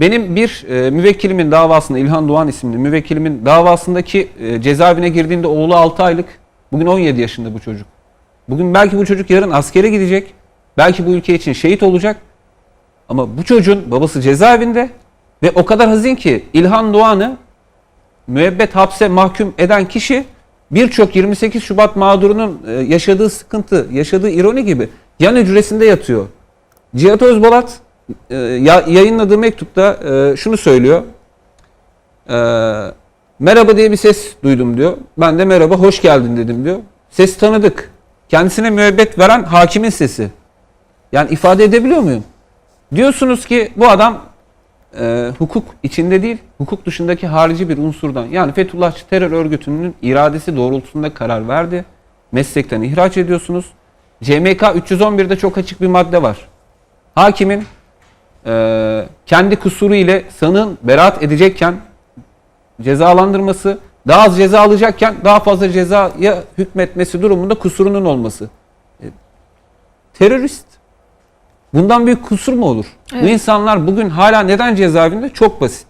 Benim bir e, müvekkilimin davasında İlhan Doğan isimli müvekkilimin davasındaki e, cezaevine girdiğinde oğlu 6 aylık. Bugün 17 yaşında bu çocuk. Bugün belki bu çocuk yarın askere gidecek. Belki bu ülke için şehit olacak. Ama bu çocuğun babası cezaevinde ve o kadar hazin ki İlhan Doğan'ı müebbet hapse mahkum eden kişi birçok 28 Şubat mağdurunun e, yaşadığı sıkıntı, yaşadığı ironi gibi yan hücresinde yatıyor. Cihat Özbalat e, ya- yayınladığı mektupta e, şunu söylüyor. E, merhaba diye bir ses duydum diyor. Ben de merhaba hoş geldin dedim diyor. Ses tanıdık. Kendisine müebbet veren hakimin sesi. Yani ifade edebiliyor muyum? Diyorsunuz ki bu adam e, hukuk içinde değil, hukuk dışındaki harici bir unsurdan yani Fethullahçı terör örgütünün iradesi doğrultusunda karar verdi. Meslekten ihraç ediyorsunuz. CMK 311'de çok açık bir madde var. Hakimin e, kendi kusuru ile sanığın beraat edecekken cezalandırması, daha az ceza alacakken daha fazla cezaya hükmetmesi durumunda kusurunun olması. E, terörist. Bundan büyük kusur mu olur? Bu Evet. insanlar bugün hala neden cezaevinde? Çok basit.